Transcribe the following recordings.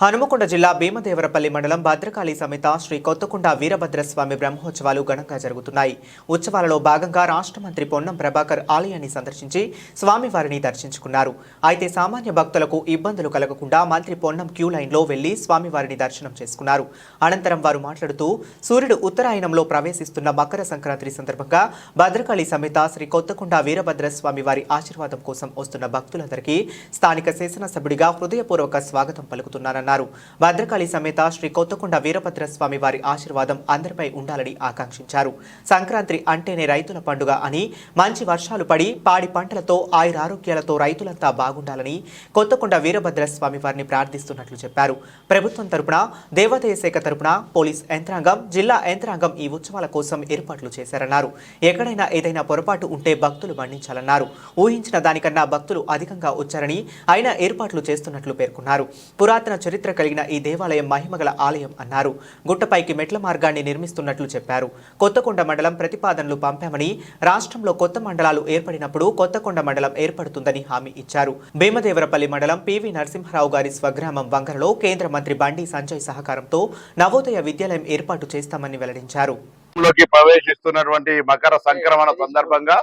హనుమకొండ జిల్లా భీమదేవరపల్లి మండలం భద్రకాళి సమేత శ్రీ కొత్తకొండ వీరభద్రస్వామి బ్రహ్మోత్సవాలు ఘనంగా జరుగుతున్నాయి. ఉత్సవాలలో భాగంగా రాష్ట్ర మంత్రి పొన్నం ప్రభాకర్ ఆలయాన్ని సందర్శించి స్వామివారిని దర్శించుకున్నారు. అయితే సామాన్య భక్తులకు ఇబ్బందులు కలగకుండా మంత్రి పొన్నం క్యూ లైన్లో వెళ్ళి స్వామివారిని దర్శనం చేసుకున్నారు. అనంతరం వారు మాట్లాడుతూ సూర్యుడు ఉత్తరాయణంలో ప్రవేశిస్తున్న మకర సంక్రాంతి సందర్భంగా భద్రకాళి సమేత శ్రీ కొత్తకొండ వీరభద్రస్వామి వారి ఆశీర్వాదం కోసం వస్తున్న భక్తులందరికీ స్థానిక శాసనసభ్యుడిగా హృదయపూర్వక స్వాగతం పలుకుతున్నారన్నారు. భద్రకాళి సమేత శ్రీ కొత్తకొండ వీరభద్రస్వామి వారి ఆశీర్వాదం అందరిపై ఉండాలని ఆకాంక్షించారు. సంక్రాంతి అంటేనే రైతుల పండుగ అని మంచి వర్షాలు పడి పాడి పంటలతో ఆయురారోగ్యాలతో రైతులంతా బాగుండాలని కొత్తకొండ వీరభద్రస్వామి వారిని ప్రార్థిస్తున్నట్లు చెప్పారు. ప్రభుత్వం తరపున దేవాదాయ శాఖ తరపున పోలీస్ యంత్రాంగం జిల్లా యంత్రాంగం ఈ ఉత్సవాల కోసం ఏర్పాట్లు చేశారన్నారు. ఎక్కడైనా ఏదైనా పొరపాటు ఉంటే భక్తులు మన్నించాలన్నారు. ఊహించిన దానికన్నా భక్తులు అధికంగా వచ్చారని అయినా ఏర్పాట్లు చేస్తున్నట్లు పేర్కొన్నారు. పురాతన చరిత్ర కలిగిన ఈ దేవాలయం మహిమగల ఆలయం అన్నారు. గుట్టపైకి మెట్ల మార్గాన్ని నిర్మిస్తున్నట్లు చెప్పారు. కొత్తకొండ మండలం ప్రతిపాదనలు పంపామని రాష్ట్రంలో కొత్త మండలాలు ఏర్పడినప్పుడు కొత్తకొండ మండలం ఏర్పడుతుందని హామీ ఇచ్చారు. భీమదేవరపల్లి మండలం పివి నరసింహారావు గారి స్వగ్రామం వంగరలో కేంద్ర మంత్రి బండి సంజయ్ సహకారంతో నవోదయ విద్యాలయం ఏర్పాటు చేస్తామని వెల్లడించారు. ప్రవేశిస్తున్నటువంటి మకర సంక్రమణ సందర్భంగా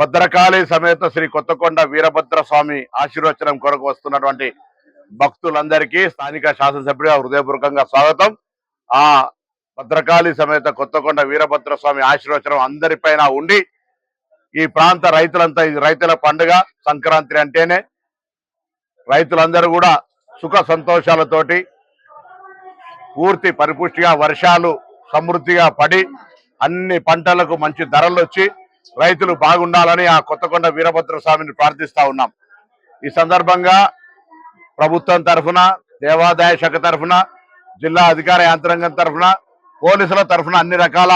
భద్రకాళి సమేత శ్రీ కొత్తకొండ వీరభద్ర స్వామి ఆశీర్వచనం కొరకు వస్తున్నటువంటి భక్తులందరికీ స్థానిక శాసనసభ్యుడిగా హృదయపూర్వకంగా స్వాగతం. ఆ భద్రకాళి సమేత కొత్తకొండ వీరభద్ర స్వామి ఆశీర్వచనం అందరిపైన ఉండి ఈ ప్రాంత రైతులంతా ఇది రైతుల పండుగ సంక్రాంతి అంటేనే రైతులందరూ కూడా సుఖ సంతోషాలతోటి పూర్తి పరిపుష్టిగా వర్షాలు సమృద్ధిగా పడి అన్ని పంటలకు మంచి ధరలు వచ్చి రైతులు బాగుండాలని ఆ కొత్తకొండ వీరభద్ర స్వామిని ప్రార్థిస్తా ఉన్నాం. ఈ సందర్భంగా ప్రభుత్వం తరఫున దేవాదాయ శాఖ తరఫున జిల్లా అధికార యంత్రాంగం తరఫున పోలీసుల తరఫున అన్ని రకాల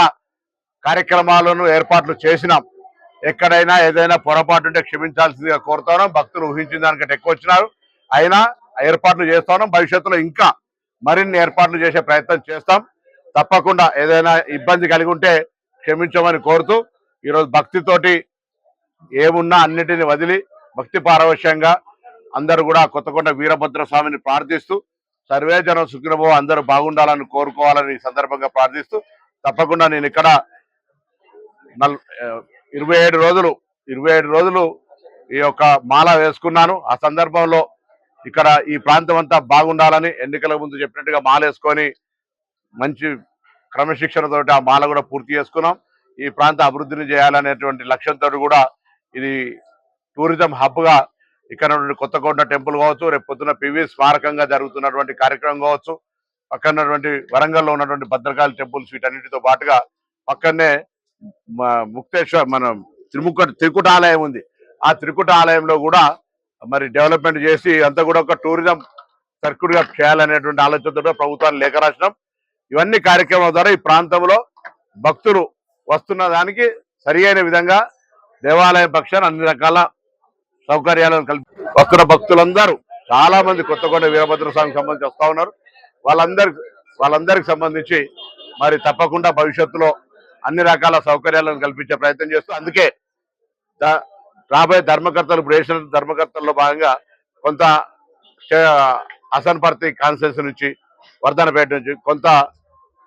కార్యక్రమాలను ఏర్పాట్లు చేసినాం. ఎక్కడైనా ఏదైనా పొరపాటు ఉంటే క్షమించాల్సిందిగా కోరుతున్నాం. భక్తులు ఊహించిన దానికంటే ఎక్కువ వచ్చినారు. అయినా ఏర్పాట్లు చేస్తున్నాం భవిష్యత్తులో ఇంకా మరిన్ని ఏర్పాట్లు చేసే ప్రయత్నం చేస్తాం. తప్పకుండా ఏదైనా ఇబ్బంది కలిగి ఉంటే క్షమించమని కోరుతూ ఈరోజు భక్తితోటి ఏమున్నా అన్నిటిని వదిలి భక్తి పారవశ్యంగా అందరూ కూడా కొత్తకొండ వీరభద్ర స్వామిని ప్రార్థిస్తూ సర్వే జనం సుఖినభో అందరూ బాగుండాలని కోరుకోవాలని ఈ సందర్భంగా ప్రార్థిస్తూ తప్పకుండా నేను ఇక్కడ నల్ ఇరవై ఏడు రోజులు ఇరవై ఏడు రోజులు ఈ యొక్క మాల వేసుకున్నాను. ఆ సందర్భంలో ఇక్కడ ఈ ప్రాంతం అంతా బాగుండాలని ఎన్నికల ముందు చెప్పినట్టుగా మాల వేసుకొని మంచి క్రమశిక్షణతోటి ఆ మాల కూడా పూర్తి చేసుకున్నాం. ఈ ప్రాంత అభివృద్ధిని చేయాలనేటువంటి లక్ష్యంతో కూడా ఇది టూరిజం హబ్గా ఇక్కడ ఉన్నటువంటి కొత్తకొండ టెంపుల్ కావచ్చు రేపు పొద్దున పివి స్మారకంగా జరుగుతున్నటువంటి కార్యక్రమం కావచ్చు పక్కనటువంటి వరంగల్లో ఉన్నటువంటి భద్రకాళి టెంపుల్స్ వీటన్నిటితో పాటుగా పక్కనే ముక్తేశ్వర ముక్తేశ్వర్ మన త్రిముఖ త్రికుట ఆలయం ఉంది. ఆ త్రికుట ఆలయంలో కూడా మరి డెవలప్మెంట్ చేసి అంతా కూడా ఒక టూరిజం సర్క్యూట్గా చేయాలనేటువంటి ఆలోచనతో ప్రభుత్వాన్ని లేఖ రాసినాం. ఇవన్నీ కార్యక్రమాల ద్వారా ఈ ప్రాంతంలో భక్తులు వస్తున్న దానికి సరి అయిన విధంగా దేవాలయం పక్షాన అన్ని రకాల సౌకర్యాలను కల్పి వస్తున్న భక్తులందరూ చాలా మంది కొత్తగొండ వీరభద్ర స్వామికి సంబంధించి వస్తా ఉన్నారు. వాళ్ళందరి వాళ్ళందరికి సంబంధించి మరి తప్పకుండా భవిష్యత్తులో అన్ని రకాల సౌకర్యాలను కల్పించే ప్రయత్నం చేస్తూ అందుకే రాబోయే ధర్మకర్తలు ఇప్పుడు ధర్మకర్తల్లో భాగంగా కొంత హసన్పర్తి కాన్స్టిట్యూన్సీ నుంచి వర్ధనపేట నుంచి కొంత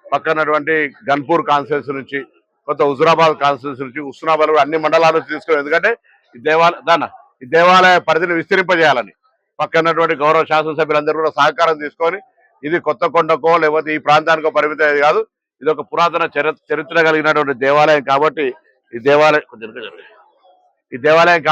పక్కనటువంటి గన్పూర్ కాన్స్టిట్యూన్సీ నుంచి కొంత హుజురాబాద్ కాన్స్టిట్యూన్సీ నుంచి ఉస్నాబాద్ అన్ని మండలాలు తీసుకుని ఎందుకంటే దేవాలయ దాన ఈ దేవాలయ పరిధిని విస్తరింపజేయాలని. పక్కనటువంటి గౌరవ శాసనసభ్యులందరూ కూడా సహకారం తీసుకొని ఇది కొత్త కొండకో లేకపోతే ఈ ప్రాంతానికో పరిమితం అయ్యేది కాదు. ఇది ఒక పురాతన చరిత్ర చరిత్ర కలిగినటువంటి దేవాలయం కాబట్టి ఈ దేవాలయం ఈ దేవాలయం